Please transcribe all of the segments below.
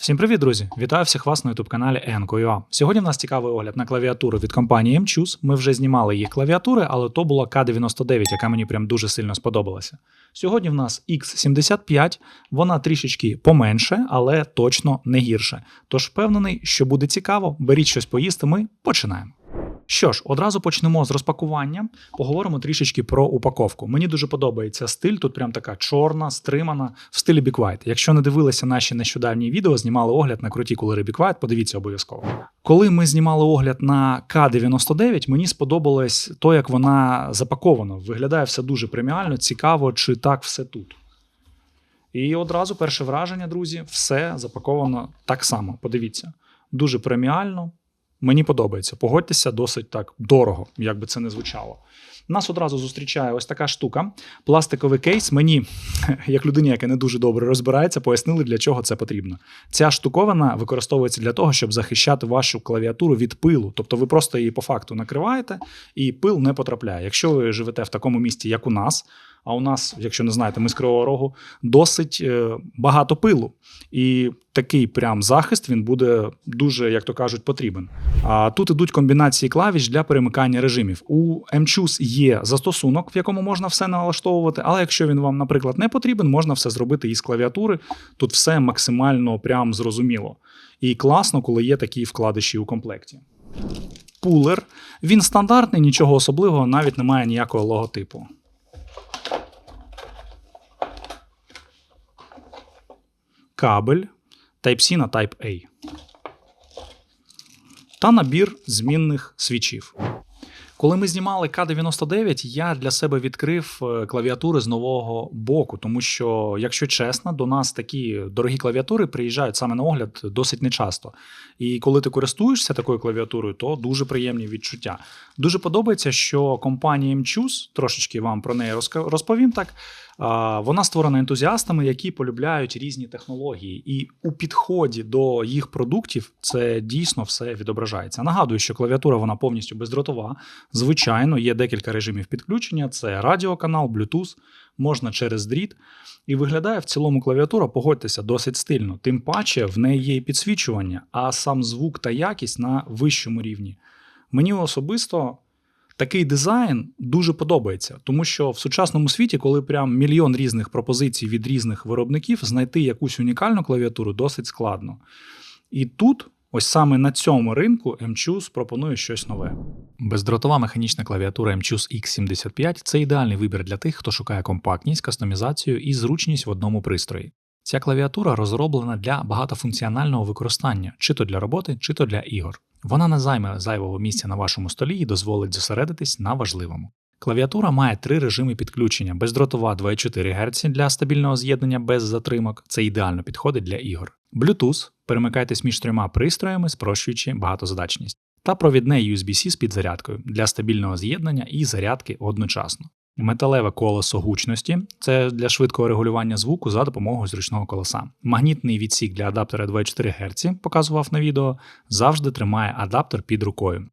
Всім привіт, друзі! Вітаю всіх вас на youtube каналі Enco.ua. Сьогодні в нас цікавий огляд на клавіатуру від компанії MCHUS. Ми вже знімали їх клавіатури, але то була К99, яка мені прям дуже сильно сподобалася. Сьогодні в нас X75, вона трішечки поменше, але точно не гірше. Тож впевнений, що буде цікаво. Беріть щось поїсти. Ми починаємо. Що ж, одразу почнемо з розпакування. Поговоримо трішечки про упаковку. Мені дуже подобається стиль. Тут прям така чорна, стримана в стилі Quiet. Якщо не дивилися наші нещодавні відео, знімали огляд на круті кулери Quiet, подивіться обов'язково. Коли ми знімали огляд на К99, мені сподобалось то, як вона запакована. Виглядає все дуже преміально, цікаво, чи так все тут. І одразу перше враження, друзі, все запаковано так само. Подивіться, дуже преміально. Мені подобається. Погодьтеся, досить так дорого, як би це не звучало. Нас одразу зустрічає ось така штука. Пластиковий кейс. Мені, як людині, яка не дуже добре розбирається, пояснили, для чого це потрібно. Ця штуковина використовується для того, щоб захищати вашу клавіатуру від пилу. Тобто ви просто її по факту накриваєте, і пил не потрапляє. Якщо ви живете в такому місті, як у нас. А у нас, якщо не знаєте, ми з Кривого Рогу досить е, багато пилу. І такий прям захист він буде дуже, як то кажуть, потрібен. А тут ідуть комбінації клавіш для перемикання режимів. У MCHUS є застосунок, в якому можна все налаштовувати, але якщо він вам, наприклад, не потрібен, можна все зробити із клавіатури. Тут все максимально прям зрозуміло. І класно, коли є такі вкладиші у комплекті. Пулер. Він стандартний, нічого особливого, навіть немає ніякого логотипу. Кабель Type-C на Type-A та набір змінних свічів. Коли ми знімали К99, я для себе відкрив е, клавіатури з нового боку, тому що, якщо чесно, до нас такі дорогі клавіатури приїжджають саме на огляд досить нечасто. І коли ти користуєшся такою клавіатурою, то дуже приємні відчуття. Дуже подобається, що компанія MCHUS, трошечки вам про неї розповім так. Вона створена ентузіастами, які полюбляють різні технології, і у підході до їх продуктів це дійсно все відображається. Нагадую, що клавіатура вона повністю бездротова. Звичайно, є декілька режимів підключення: це радіоканал, Bluetooth, можна через дріт. І виглядає в цілому клавіатура, погодьтеся, досить стильно. Тим паче в неї є і підсвічування, а сам звук та якість на вищому рівні. Мені особисто. Такий дизайн дуже подобається, тому що в сучасному світі, коли прям мільйон різних пропозицій від різних виробників, знайти якусь унікальну клавіатуру досить складно. І тут, ось саме на цьому ринку, MCHUS пропонує щось нове. Бездротова механічна клавіатура MCHUS X75 це ідеальний вибір для тих, хто шукає компактність, кастомізацію і зручність в одному пристрої. Ця клавіатура розроблена для багатофункціонального використання, чи то для роботи, чи то для ігор. Вона не займе зайвого місця на вашому столі і дозволить зосередитись на важливому. Клавіатура має три режими підключення: бездротова 2,4 Гц для стабільного з'єднання без затримок, це ідеально підходить для ігор. Bluetooth перемикайтесь між трьома пристроями, спрощуючи багатозадачність. Та провідне USB-C з підзарядкою для стабільного з'єднання і зарядки одночасно. Металеве колесо гучності це для швидкого регулювання звуку за допомогою зручного колеса. Магнітний відсік для адаптера 24 Гц, показував на відео, завжди тримає адаптер під рукою.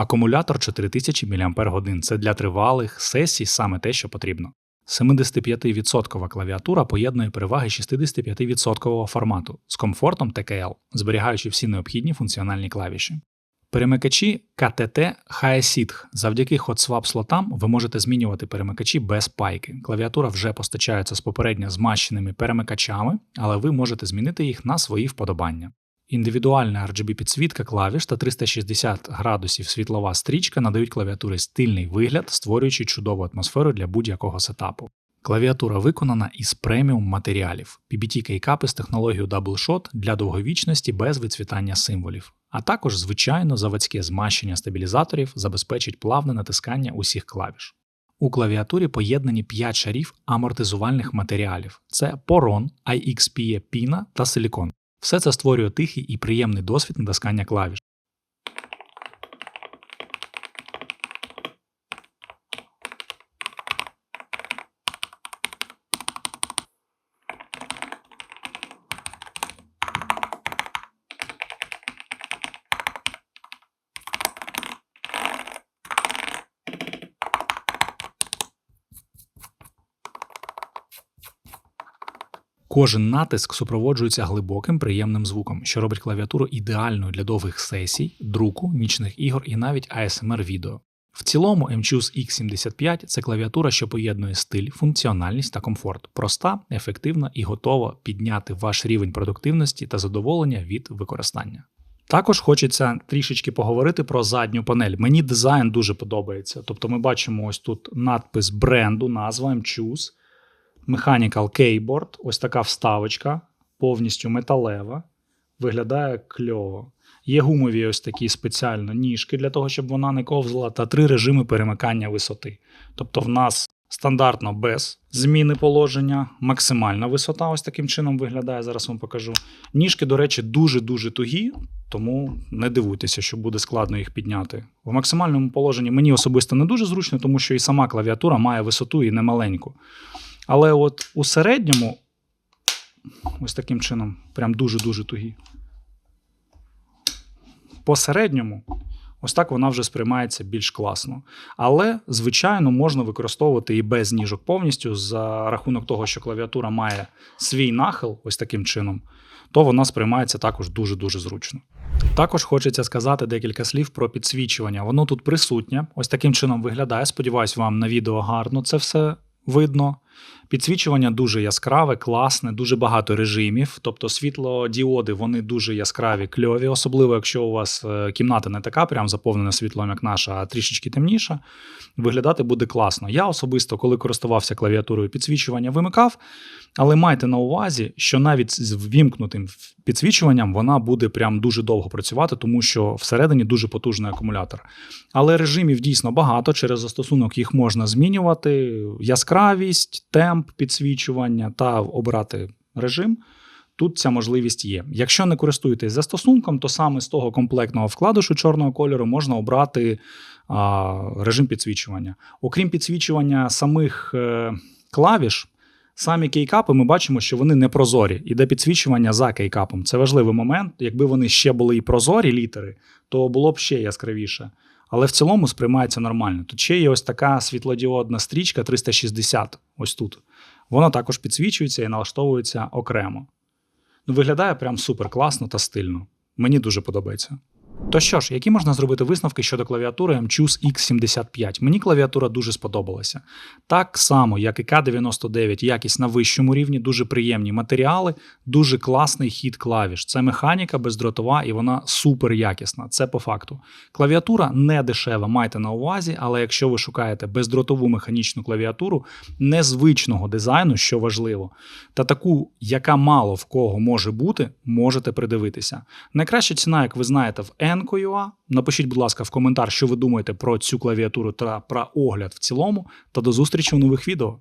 Акумулятор 4000 мАч це для тривалих сесій саме те, що потрібно. 75% клавіатура поєднує переваги 65% формату з комфортом TKL, зберігаючи всі необхідні функціональні клавіші. Перемикачі KTT HiSITH. Завдяки HotSwap слотам ви можете змінювати перемикачі без пайки. Клавіатура вже постачається з попередньо змащеними перемикачами, але ви можете змінити їх на свої вподобання. Індивідуальна RGB підсвітка клавіш та 360 градусів світлова стрічка надають клавіатурі стильний вигляд, створюючи чудову атмосферу для будь-якого сетапу. Клавіатура виконана із преміум матеріалів, PBT кейкапи з технологією DoubleShot для довговічності без вицвітання символів, а також звичайно заводське змащення стабілізаторів забезпечить плавне натискання усіх клавіш. У клавіатурі поєднані 5 шарів амортизувальних матеріалів: це порон, IXPE піна та силікон. Все це створює тихий і приємний досвід натискання клавіш. Кожен натиск супроводжується глибоким приємним звуком, що робить клавіатуру ідеальною для довгих сесій, друку, нічних ігор і навіть ASMR відео. В цілому MCUS X75 це клавіатура, що поєднує стиль, функціональність та комфорт, проста, ефективна і готова підняти ваш рівень продуктивності та задоволення від використання. Також хочеться трішечки поговорити про задню панель. Мені дизайн дуже подобається. Тобто ми бачимо ось тут надпис бренду, назва MCUS, Mechanical Keyboard, ось така вставочка, повністю металева. Виглядає кльово. Є гумові ось такі спеціально ніжки для того, щоб вона не ковзала, та три режими перемикання висоти. Тобто в нас стандартно без зміни положення, максимальна висота ось таким чином виглядає. Зараз вам покажу. Ніжки, до речі, дуже-дуже тугі, тому не дивуйтеся, що буде складно їх підняти. В максимальному положенні мені особисто не дуже зручно, тому що і сама клавіатура має висоту і немаленьку. Але от у середньому, ось таким чином, прям дуже-дуже тугі. По середньому, ось так вона вже сприймається більш класно. Але, звичайно, можна використовувати і без ніжок повністю за рахунок того, що клавіатура має свій нахил, ось таким чином, то вона сприймається також дуже-дуже зручно. Також хочеться сказати декілька слів про підсвічування. Воно тут присутнє, ось таким чином виглядає. Сподіваюсь, вам на відео гарно це все видно. Підсвічування дуже яскраве, класне, дуже багато режимів. Тобто світлодіоди вони дуже яскраві, кльові, особливо якщо у вас е, кімната не така, прям заповнена світлом, як наша, а трішечки темніша. Виглядати буде класно. Я особисто, коли користувався клавіатурою підсвічування, вимикав, але майте на увазі, що навіть з ввімкнутим підсвічуванням вона буде прям дуже довго працювати, тому що всередині дуже потужний акумулятор. Але режимів дійсно багато, через застосунок їх можна змінювати. Яскравість, темп підсвічування та обрати режим. Тут ця можливість є. Якщо не користуєтесь застосунком, то саме з того комплектного вкладишу чорного кольору можна обрати а, режим підсвічування. Окрім підсвічування самих е, клавіш, самі кейкапи ми бачимо, що вони не прозорі. Іде підсвічування за кейкапом. Це важливий момент. Якби вони ще були і прозорі літери, то було б ще яскравіше. Але в цілому сприймається нормально. Тут ще є ось така світлодіодна стрічка 360, ось тут. Вона також підсвічується і налаштовується окремо. Ну, виглядає прям супер класно та стильно. Мені дуже подобається. То що ж, які можна зробити висновки щодо клавіатури MCUS X75? Мені клавіатура дуже сподобалася. Так само, як і К99, якість на вищому рівні, дуже приємні матеріали, дуже класний хід клавіш. Це механіка бездротова і вона супер якісна. Це по факту. Клавіатура не дешева, майте на увазі, але якщо ви шукаєте бездротову механічну клавіатуру незвичного дизайну, що важливо, та таку, яка мало в кого може бути, можете придивитися. Найкраща ціна, як ви знаєте, в Enco.ua. Напишіть, будь ласка, в коментар, що ви думаєте про цю клавіатуру та про огляд в цілому. Та до зустрічі у нових відео.